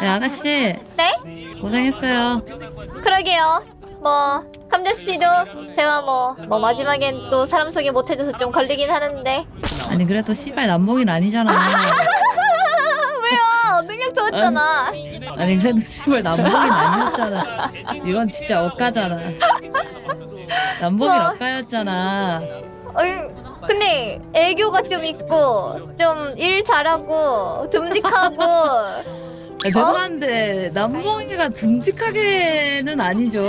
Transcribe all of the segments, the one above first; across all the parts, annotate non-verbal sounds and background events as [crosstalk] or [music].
네, 아가씨 네? 고생했어요. 그러게요. 뭐 감자 씨도 제가 뭐, 뭐 마지막엔 또 사람 소개 못 해줘서 좀 걸리긴 하는데 아니 그래도 씨발 남봉인 아니잖아. [laughs] 왜요? 능력 좋았잖아. 아니 그래도 씨발 남봉인 아니었잖아. 이건 진짜 억까잖아. 남봉인 뭐? 억까였잖아. 어이, 근데 애교가 좀 있고 좀 일 잘하고 듬직하고 아, 죄송한데 남봉이가 듬직하게는 아니죠.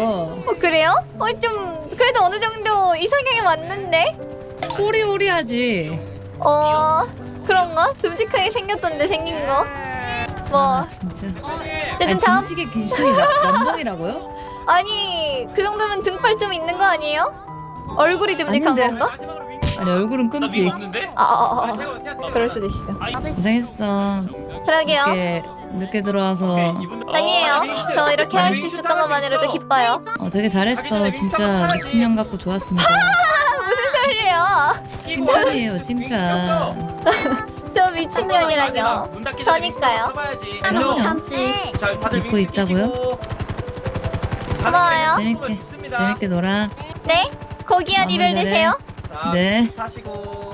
어, 그래요? 어, 좀 그래도 어느 정도 이상형에 맞는데? 호리호리하지. 어 그런가? 듬직하게 생겼던데 생긴 거? 뭐 아 진짜. 어쨌든 아니, 다음 듬직의 기준이 나- 남봉이라고요? 아니 그 정도면 등발 좀 있는 거 아니에요? 얼굴이 듬직한 아닌데. 건가? 아니 얼굴은 끔찍. 아, 아, 아, 아. 그럴 수도 있어. 고생했어. 그러게요. 늦게 늦게 들어와서 아니에요. 저 이렇게 할 수 있었던 것만으로도 기뻐요. 어, 되게 잘했어. 진짜 미친년 같고 좋았습니다. 무슨 소리예요? 칭찬이에요, 칭찬. 저 미친년이라뇨. 저니까요. 그럼요. 참지. 믿고 있다고요? 고마워요. 재밌게 재밌게 놀아. 네? 고귀한 이별. 되세요. 네. 타시고